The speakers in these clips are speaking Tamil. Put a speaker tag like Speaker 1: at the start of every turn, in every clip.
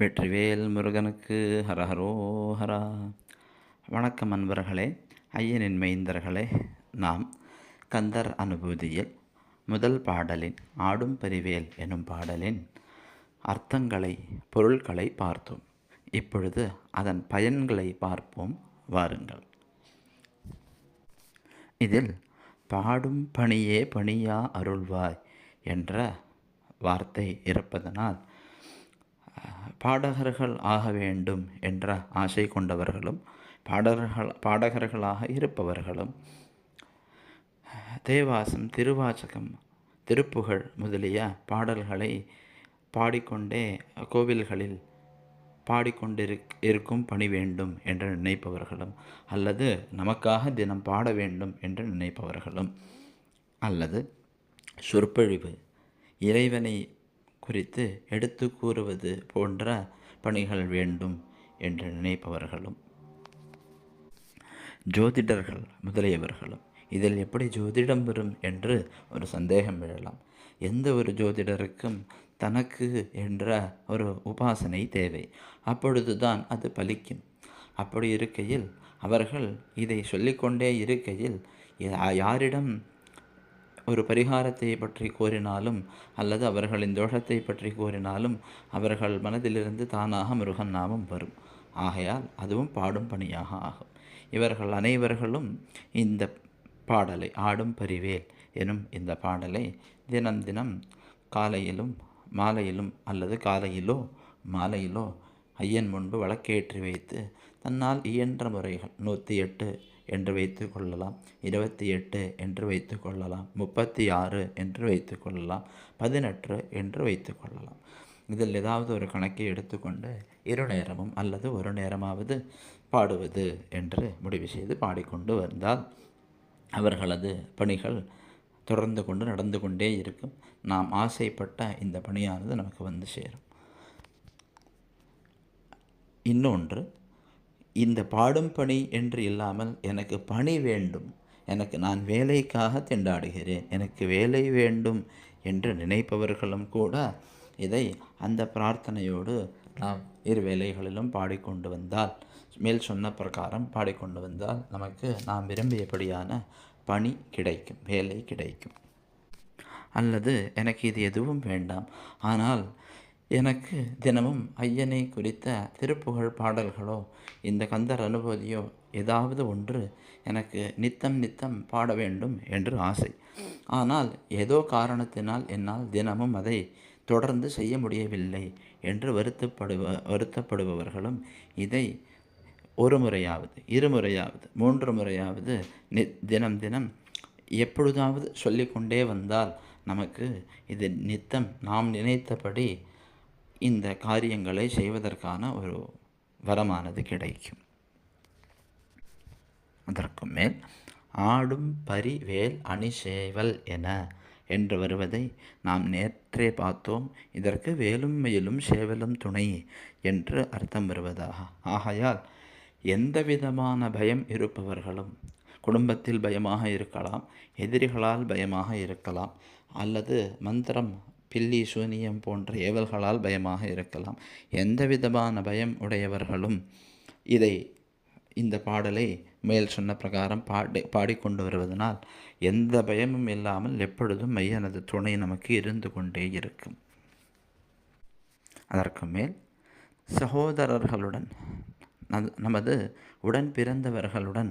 Speaker 1: வெற்றிவேல் முருகனுக்கு ஹரஹரோ ஹரா வணக்கம் அன்பர்களே ஐயனின் மைந்தர்களே நாம் கந்தர் அனுபூதியில் முதல் பாடலின் ஆடும் பரிவேல் எனும் பாடலின் அர்த்தங்களை பொருள்களை பார்த்தோம். இப்பொழுது அதன் பயன்களை பார்ப்போம். வாருங்கள். இதில் பாடும் பணியே பணியா அருள்வாய் என்ற வார்த்தை இருப்பதனால் பாடகர்கள் ஆக வேண்டும் என்ற ஆசை கொண்டவர்களும் பாடகர்கள் பாடகர்களாக இருப்பவர்களும் தேவாசம் திருவாசகம் திருப்புகழ் முதலிய பாடல்களை பாடிக்கொண்டே கோவில்களில் பாடிக்கொண்டிருக் இருக்கும் பணி வேண்டும் என்று நினைப்பவர்களும் அல்லது நமக்காக தினம் பாட வேண்டும் என்று நினைப்பவர்களும் அல்லது சொற்பொழிவு இறைவனை குறித்து எடுத்து கூறுவது போன்ற பணிகள் வேண்டும் என்று நினைப்பவர்களும் ஜோதிடர்கள் முதலியவர்களும். இதில் எப்படி ஜோதிடம் வரும் என்று ஒரு சந்தேகம் எழலாம். எந்த ஒரு ஜோதிடருக்கும் தனக்கு என்ற ஒரு உபாசனை தேவை. அப்பொழுதுதான் அது பலிக்கும். அப்படி இருக்கையில் அவர்கள் இதை சொல்லிக்கொண்டே இருக்கையில் யாரிடம் ஒரு பரிகாரத்தை பற்றி கோரினாலும் அல்லது அவர்களின் தோஷத்தை பற்றி கோரினாலும் அவர்கள் மனதிலிருந்து தானாக முருகன் நாமம் வரும். ஆகையால் அதுவும் பாடும் பணியாக ஆகும். இவர்கள் அனைவர்களும் இந்த பாடலை ஆடும் பரிவேல் எனும் இந்த பாடலை தினம் தினம் காலையிலும் மாலையிலும் அல்லது காலையிலோ மாலையிலோ ஐயன் முன்பு வழக்கேற்றி வைத்து தன்னால் இயன்ற முறைகள் நூற்றி எட்டு என்று வைத்து கொள்ளலாம். இருபத்தி எட்டு என்று வைத்து கொள்ளலாம். முப்பத்தி ஆறு என்று வைத்து கொள்ளலாம். பதினெட்டு என்று வைத்து கொள்ளலாம். இதில் ஏதாவது ஒரு கணக்கை எடுத்துக்கொண்டு இரு நேரமும் அல்லது ஒரு நேரமாவது பாடுவது என்று முடிவு செய்து பாடிக்கொண்டு வந்தால் அவர்களது பணிகள் தொடர்ந்து கொண்டு நடந்து கொண்டே இருக்கும். நாம் ஆசைப்பட்ட இந்த பணியானது நமக்கு வந்து சேரும். இன்னொன்று இந்த பாடும் பணி என்று இல்லாமல் எனக்கு பணி வேண்டும். எனக்கு நான் வேலைக்காக திண்டாடுகிறேன். எனக்கு வேலை வேண்டும் என்று நினைப்பவர்களும் கூட இதை அந்த பிரார்த்தனையோடு நாம் இரு வேலைகளிலும் பாடிக்கொண்டு வந்தால் மேல் சொன்ன பிரகாரம் பாடிக்கொண்டு வந்தால் நமக்கு நாம் விரும்பியபடியான பணி கிடைக்கும் வேலை கிடைக்கும். அல்லது எனக்கு இது எதுவும் வேண்டாம். ஆனால் எனக்கு தினமும் ஐயனை குறித்த திருப்புகழ் பாடல்களோ இந்த கந்தர் அனுபூதியோ ஏதாவது ஒன்று எனக்கு நித்தம் நித்தம் பாட வேண்டும் என்று ஆசை. ஆனால் ஏதோ காரணத்தினால் என்னால் தினமும் அதை தொடர்ந்து செய்ய முடியவில்லை என்று வருத்தப்படுவ வருத்தப்படுபவர்களும் இதை ஒரு முறையாவது இருமுறையாவது மூன்று முறையாவது நி தினம் தினம் எப்பொழுதாவது சொல்லிக்கொண்டே வந்தால் நமக்கு இது நித்தம். நாம் நினைத்தபடி இந்த காரியங்களை செய்வதற்கான ஒரு வரமானது கிடைக்கும். அதற்கு மேல் ஆடும் பரிவேல் அணிசேவல் என என்று வருவதை நாம் நேற்றே பார்த்தோம். இதற்கு வேலும் மயிலும் சேவலும் துணை என்று அர்த்தம் வருவதாக. ஆகையால் எந்த விதமான பயம் இருப்பவர்களும் குடும்பத்தில் பயமாக இருக்கலாம் எதிரிகளால் பயமாக இருக்கலாம் அல்லது மந்திரம் பில்லி சூனியம் போன்ற ஏவல்களால் பயமாக இருக்கலாம். எந்த விதமான பயம் உடையவர்களும் இதை இந்த பாடலை மேல் சொன்ன பிரகாரம் பாடி பாடிக்கொண்டு வருவதனால் எந்த பயமும் இல்லாமல் எப்பொழுதும் மையனது துணை நமக்கு இருந்து கொண்டே இருக்கும். அதற்கு மேல் சகோதரர்களுடன் நமது உடன் பிறந்தவர்களுடன்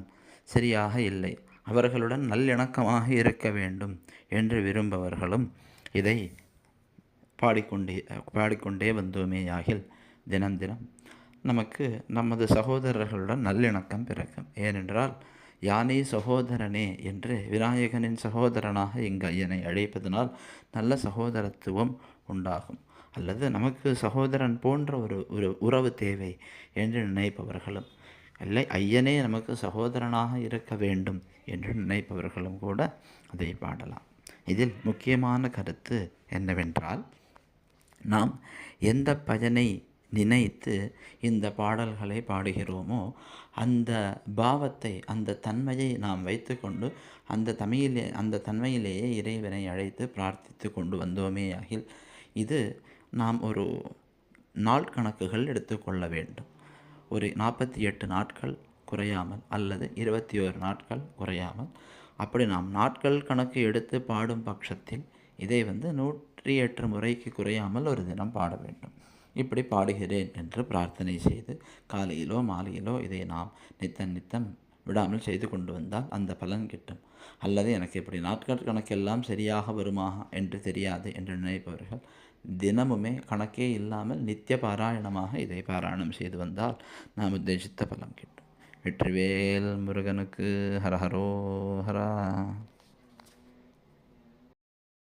Speaker 1: சரியாக இல்லை. அவர்களுடன் நல்லிணக்கமாக இருக்க வேண்டும் என்று விரும்பவர்களும் இதை பாடிக்கொண்டே பாடிக்கொண்டே வந்தோமேயாகில் தினம் தினம் நமக்கு நமது சகோதரர்களுடன் நல்லிணக்கம் பிறக்கும். ஏனென்றால் யானே சகோதரனே என்று விநாயகனின் சகோதரனாக இங்கு ஐயனை அழைப்பதனால் நல்ல சகோதரத்துவம் உண்டாகும். அல்லது நமக்கு சகோதரன் போன்ற ஒரு ஒரு உறவு தேவை என்று நினைப்பவர்களும் இல்லை ஐயனே நமக்கு சகோதரனாக இருக்க வேண்டும் என்று நினைப்பவர்களும் கூட அதை பாடலாம். இதில் முக்கியமான கருத்து என்னவென்றால் நாம் எந்த பஜனை நினைத்து இந்த பாடல்களை பாடுகிறோமோ அந்த பாவத்தை அந்த தன்மையை நாம் வைத்துக்கொண்டு அந்த தமிழிலே அந்த தன்மையிலேயே இறைவனை அழைத்து பிரார்த்தித்து கொண்டு வந்தோமே ஆகில் இது நாம் ஒரு நாள் கணக்குகள் எடுத்துக்கொள்ள வேண்டும். ஒரு நாற்பத்தி எட்டு நாட்கள் குறையாமல் அல்லது இருபத்தி ஓரு நாட்கள் குறையாமல் அப்படி நாம் நாட்கள் கணக்கு எடுத்து பாடும் பட்சத்தில் இதை வந்து நூ எட்டு முறைக்கு குறையாமல் ஒரு தினம் பாட வேண்டும். இப்படி பாடுகிறேன் என்று பிரார்த்தனை செய்து காலையிலோ மாலையிலோ இதை நாம் நித்தம் நித்தம் விடாமல் செய்து கொண்டு வந்தால் அந்த பலன் கிட்டும். அல்லது எனக்கு இப்படி நாட்கள் கணக்கெல்லாம் சரியாக வருமா என்று தெரியாது என்று நினைப்பவர்கள் தினமுமே கணக்கே இல்லாமல் நித்திய பாராயணமாக இதை பாராயணம் செய்து வந்தால் நாம் உத்தேசித்த பலம் கிட்டும். வெற்றிவேல் முருகனுக்கு ஹரஹரோ ஹரா.